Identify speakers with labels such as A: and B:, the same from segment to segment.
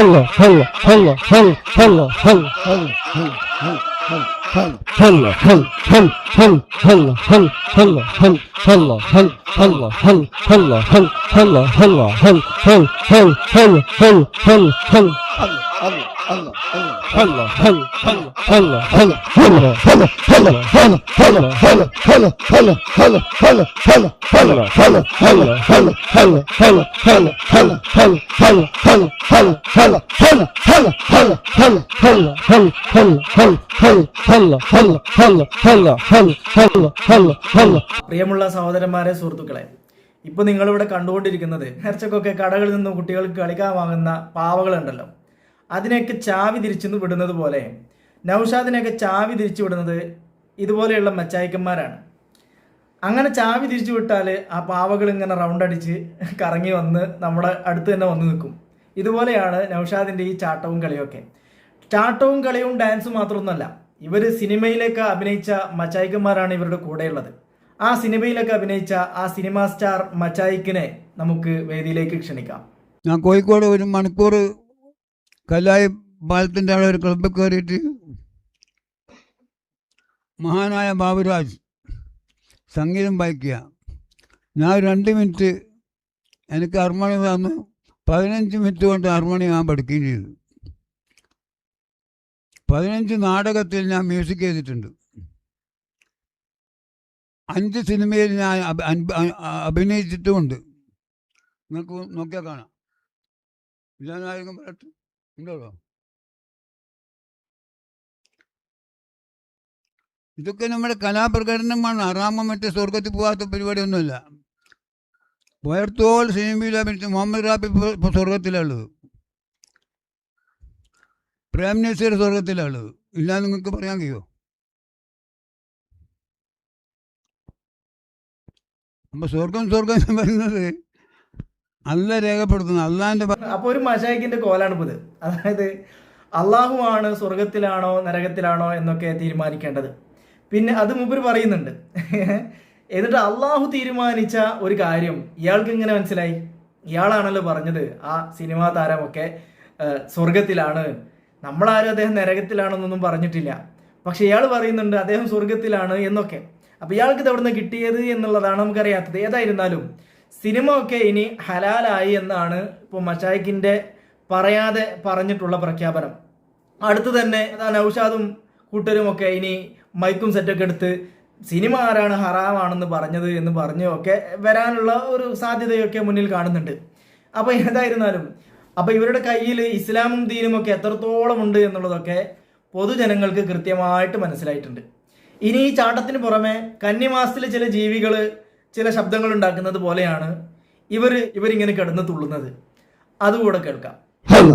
A: Hello hello hello hello hello hello hello hello হল হল hello hello hello হল hello hello hello hello hello hello hello hello hello hello hello hello hello hello hello hello hello hello হল
B: പ്രിയമുള്ള സഹോദരന്മാരെ സുഹൃത്തുക്കളെ ഇപ്പൊ നിങ്ങളിവിടെ കണ്ടുകൊണ്ടിരിക്കുന്നത് നേർച്ചക്കൊക്കെ കടകളിൽ നിന്നും കുട്ടികൾക്ക് കളിക്കാൻ വാങ്ങുന്ന പാവകളുണ്ടല്ലോ. അതിനെയൊക്കെ ചാവി തിരിച്ചു വിടുന്നത് പോലെ നൗഷാദിനെയൊക്കെ ചാവി തിരിച്ചു വിടുന്നത് ഇതുപോലെയുള്ള മച്ചായിക്കന്മാരാണ്. അങ്ങനെ ചാവി തിരിച്ചു വിട്ടാൽ ആ പാവകൾ ഇങ്ങനെ റൗണ്ട് അടിച്ച് കറങ്ങി വന്ന് നമ്മുടെ അടുത്ത് തന്നെ വന്ന് നിൽക്കും. ഇതുപോലെയാണ് നൗഷാദിന്റെ ഈ ചാട്ടവും കളിയൊക്കെ. ചാട്ടവും കളിയും ഡാൻസും മാത്രമൊന്നുമല്ല ഇവർ സിനിമയിലേക്ക് അഭിനയിച്ച മച്ചായിക്കന്മാരാണ് ഇവരുടെ കൂടെയുള്ളത്. ആ സിനിമയിലൊക്കെ അഭിനയിച്ച ആ സിനിമാ സ്റ്റാർ മച്ചായിക്കിനെ നമുക്ക് വേദിയിലേക്ക് ക്ഷണിക്കാം.
C: ഞാൻ കോഴിക്കോട് ഒരു മണിക്കൂർ കല്ലായി പാലത്തിന്റെ അവിടെ ഒരു ക്ലബ്ബിൽ കയറിയിട്ട് മഹാനായ ബാബുരാജ് സംഗീതം വായിക്കുക. ഞാൻ രണ്ട് മിനിറ്റ് എനിക്ക് ഹർമോണി തന്നു പതിനഞ്ച് മിനിറ്റ് കൊണ്ട് ഹർമോണി ഞാൻ പഠിക്കുകയും ചെയ്തു. പതിനഞ്ച് നാടകത്തിൽ ഞാൻ മ്യൂസിക് ചെയ്തിട്ടുണ്ട്. അഞ്ച് സിനിമയിൽ ഞാൻ അഭി- അഭിനയിച്ചിട്ടുമുണ്ട്. നിങ്ങൾക്ക് നോക്കിയാൽ കാണാം. ഇല്ലാതായിരിക്കും പറയട്ടെ. ഉണ്ടോ ഇതൊക്കെ നമ്മുടെ കലാപ്രകടനമാണ്. ആറാമ മറ്റേ സ്വർഗത്തിൽ പോകാത്ത പരിപാടിയൊന്നുമല്ല. പോയർത്തോൾ അഭിനയിച്ച മുഹമ്മദ് റാബി ഇപ്പോൾ സ്വർഗത്തിലുള്ളത് പ്രേം നസീർ സ്വർഗത്തിലുള്ളത് ഇല്ല നിങ്ങൾക്ക് പറയാൻ കഴിയുമോ നമ്മൾ സ്വർഗം സ്വർഗം പറയുന്നത് അല്ല രേഖപ്പെടുത്തുന്നത് അള്ളാന്റെ
B: അപ്പൊ ഒരു മഷായിക്കിന്റെ കോലാണ് ഇത് അതായത് അള്ളാഹുവാണ് സ്വർഗത്തിലാണോ നരകത്തിലാണോ എന്നൊക്കെ തീരുമാനിക്കേണ്ടത്. പിന്നെ അത് മുമ്പ് പറയുന്നുണ്ട്. എന്നിട്ട് അള്ളാഹു തീരുമാനിച്ച ഒരു കാര്യം ഇയാൾക്ക് എങ്ങനെ മനസ്സിലായി? ഇയാളാണല്ലോ പറഞ്ഞത് ആ സിനിമാ താരമൊക്കെ സ്വർഗത്തിലാണ് നമ്മളാരും അദ്ദേഹം നരകത്തിലാണെന്നൊന്നും പറഞ്ഞിട്ടില്ല. പക്ഷെ ഇയാൾ പറയുന്നുണ്ട് അദ്ദേഹം സ്വർഗത്തിലാണ് എന്നൊക്കെ. അപ്പൊ ഇയാൾക്ക് ഇത് അവിടുന്ന് കിട്ടിയത് എന്നുള്ളതാണ് നമുക്കറിയാത്തത്. ഏതായിരുന്നാലും സിനിമ ഒക്കെ ഇനി ഹലാലായി എന്നാണ് ഇപ്പോൾ മഷായിക്കിന്റെ പറയാതെ പറഞ്ഞിട്ടുള്ള പ്രഖ്യാപനം. അടുത്ത് തന്നെ നൌഷാദും നൗഷാദും കൂട്ടരും ഒക്കെ ഇനി മൈക്കും സെറ്റൊക്കെ എടുത്ത് സിനിമ ആരാണ് ഹറാമാണെന്ന് പറഞ്ഞത് എന്ന് പറഞ്ഞൊക്കെ വരാനുള്ള ഒരു സാധ്യതയൊക്കെ മുന്നിൽ കാണുന്നുണ്ട്. അപ്പോൾ ഏതായിരുന്നാലും അപ്പോൾ ഇവരുടെ കയ്യിൽ ഇസ്ലാമും ദീനും ഒക്കെ എത്രത്തോളം ഉണ്ട് എന്നുള്ളതൊക്കെ പൊതുജനങ്ങൾക്ക് കൃത്യമായിട്ട് മനസ്സിലായിട്ടുണ്ട്. ഇനി ഈ ചാട്ടത്തിന് പുറമെ കന്നിമാസത്തിലെ ചില ജീവികൾ ചില ശബ്ദങ്ങൾ ഉണ്ടാക്കുന്നത് പോലെയാണ് ഇവർ ഇവരിങ്ങനെ കിടന്ന് തുള്ളുന്നത് അതുകൂടെ കേൾക്കാം ഹലോ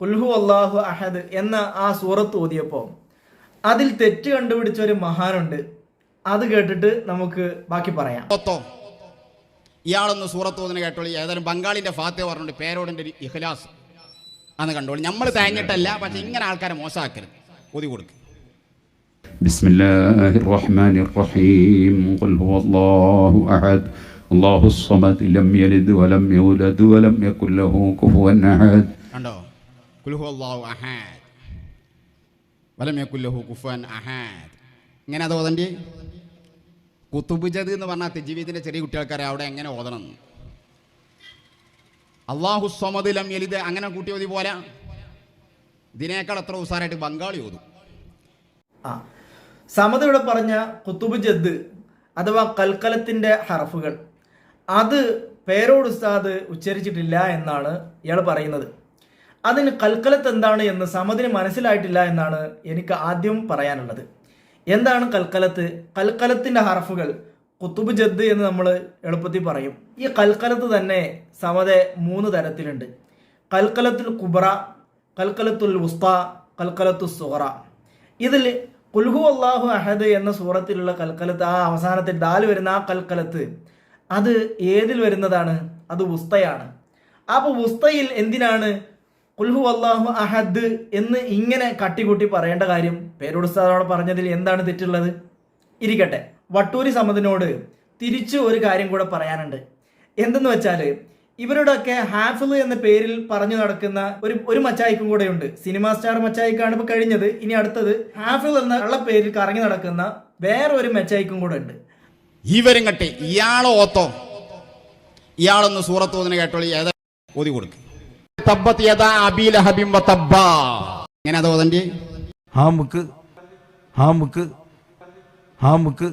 B: ഉൽഹു അള്ളാഹു അഹദ് എന്ന ആ സൂറത്ത് ഓതിയപ്പോൾ അതിൽ തെറ്റ് കണ്ടുപിടിച്ച ഒരു മഹാനുണ്ട് അത് കേട്ടിട്ട് നമുക്ക് ബാക്കി പറയാം
D: സൂറത്തോ ഇയാളൊന്ന് സൂറത്തോതിന് കേട്ടോളി ഏതായാലും ബംഗാളിന്റെ ഫാത്തിയ പറഞ്ഞുകൊണ്ട് പേരോടിന്റെ ഒരു ഇഖ്ലാസ് അന്ന് കണ്ടോളി നമ്മൾ തേഞ്ഞിട്ടല്ല പക്ഷെ ഇങ്ങനെ ആൾക്കാരെ മോശമാക്കരുത് ഒതി കൊടുക്ക്
E: بسم الله الرحمن الرحيم قل هو الله أحد الله الصمد لم يلد ولم يولد ولم يكن له كفوا أحد
D: കണ്ടോ കുൽഹു അള്ളാഹു അഹാദ് വലം യക്കുല്ലഹു കുഫുവൻ അഹാദ് ഇങ്ങനെ അത് ഓതണ്ടി? കുത്തുബുജത് എന്ന് പറഞ്ഞാൽ തെജീവിതിന്റെ ചെറിയ കുട്ടികൾക്കറിയാം അവിടെ എങ്ങനെ ഓതണം. അള്ളാഹു സ്വമദ് ലം യലിദ് അങ്ങനെ കൂട്ടി ഓതി പോരാ. ഇതിനേക്കാൾ എത്ര ഉസാറായിട്ട് ബംഗാളി ഓതും.
B: ആ സമത ഇവിടെ പറഞ്ഞ കുത്തുബ് ജദ് അഥവാ കൽക്കലത്തിന്റെ ഹറഫുകൾ അത് പേരോട് ഉസ്താദ് ഉച്ചരിച്ചിട്ടില്ല എന്നാണ് ഇയാൾ പറയുന്നത്. അതിന് കൽക്കലത്ത് എന്താണ് എന്ന് സമതിന് മനസ്സിലായിട്ടില്ല എന്നാണ് എനിക്ക് ആദ്യം പറയാനുള്ളത്. എന്താണ് കൽക്കലത്ത്? കൽക്കലത്തിന്റെ ഹറഫുകൾ കുത്തുബ് ജദ് എന്ന് നമ്മൾ എളുപ്പത്തിൽ പറയും. ഈ കൽക്കലത്ത് തന്നെ സമതെ മൂന്ന് തരത്തിലുണ്ട്. കൽക്കലത്തുൽ കുബ്ര കൽക്കലത്തുൽ ഉസ്ത കൽക്കലത്തു സുഹറ ഇതിൽ കുൽഹു അള്ളാഹു അഹദ് എന്ന സൂറത്തിലുള്ള കൽക്കലത്ത് ആ അവസാനത്തെ ദാൽ വരുന്ന ആ കൽക്കലത്ത് അത് ഏതിൽ വരുന്നതാണ്? അത് ഉസ്തയാണ് അപ്പോൾ ഉസ്തയിൽ എന്തിനാണ് കുൽഹു അള്ളാഹു അഹദ് എന്ന് ഇങ്ങനെ കട്ടികൂട്ടി പറയേണ്ട കാര്യം പേരുടുസ്താദോടെ പറഞ്ഞതിൽ എന്താണ് തെറ്റുള്ളത്? ഇരിക്കട്ടെ. വട്ടൂരി സമതിനോട് തിരിച്ചു ഒരു കാര്യം കൂടെ പറയാനുണ്ട്. എന്തെന്ന് വെച്ചാൽ ഇവരുടെയൊക്കെ ഹാഫിൾ എന്ന പേരിൽ പറഞ്ഞു നടക്കുന്ന ഒരു ഒരു മച്ചായിക്കും കൂടെ ഉണ്ട്. സിനിമാ സ്റ്റാർ മച്ചായിക്കാണ് ഇപ്പൊ കഴിഞ്ഞത്. ഇനി അടുത്തത് ഹാഫിൾ എന്ന ഉള്ള പേരിൽ കറങ്ങി നടക്കുന്ന വേറെ ഒരു മച്ചായിക്കും കൂടെ ഉണ്ട്.
D: ഇവരും കട്ടെ. ഇയാളോ ഓത്തോ. ഇയാളൊന്ന് സൂറത്ത് ഓതിന് കേട്ടോളി. ഓതി കൊടുക്ക്. എങ്ങനെ അത് ഓതണ്ടി?
F: ഹാമുക്ക് ഹാമുക്ക് ഹാമുക്ക്.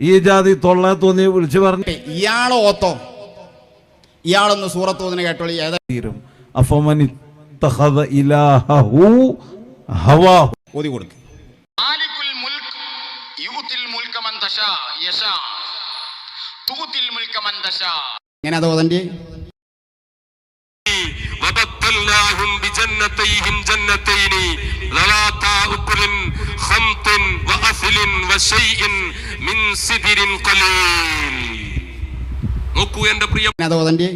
F: ഈ ജാതി തൊള്ള തോന്നി വിളിച്ചു പറഞ്ഞു
D: ഇയാളെ ഓത്തോ. ഇയാളൊന്ന് സൂറത്ത് ഓതിന് കേട്ടോളി. ഏതാ?
F: തീരും. അഫമനി തഖദ ഇലാഹഹു ഹവാഹു.
D: ഓതി കൊടുക്ക്. മാലിക്കുൽ മുൽക്ക് യുത്തിൽ മുൽക മൻ തശാ യശാ. തുത്തിൽ മുൽക മൻ തശാ. എങ്ങനെ അത് ഓതണ്ടി?
G: وبدلناهم بجنتيهم جنتين ذواتا أكل خمط وأثل وشيء من سدر قليل നോക്കൂ എന്റെ പ്രിയ
D: എങ്ങനെ അത് ഓതണ്ടി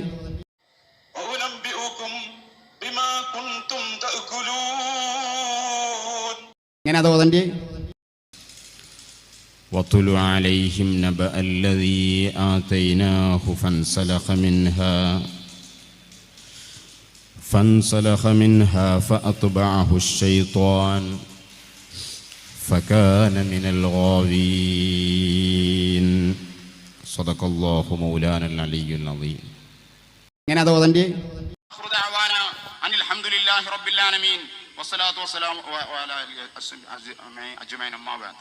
G: أنبئكم بما كنتم تأكلون
D: എങ്ങനെ അത് ഓതണ്ടി واتل عليهم نبأ الذي آتيناه فانسلخ منها فانسلخ منها فأتبعه الشيطان فكان من الغاوين صدق الله مولانا العلي العظيم എങ്ങനെ അത് ഓതണ്ടി أن الحمد لله رب العالمين والصلاة والسلام وعلى أجمعين أما بعد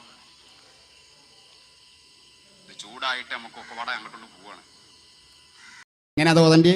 D: ഇത് ചൂടായിട്ട് നമുക്കൊക്കെ വട അങ്ങോട്ടുള്ള പോവാണ് എങ്ങനെ അത് ഓതണ്ടി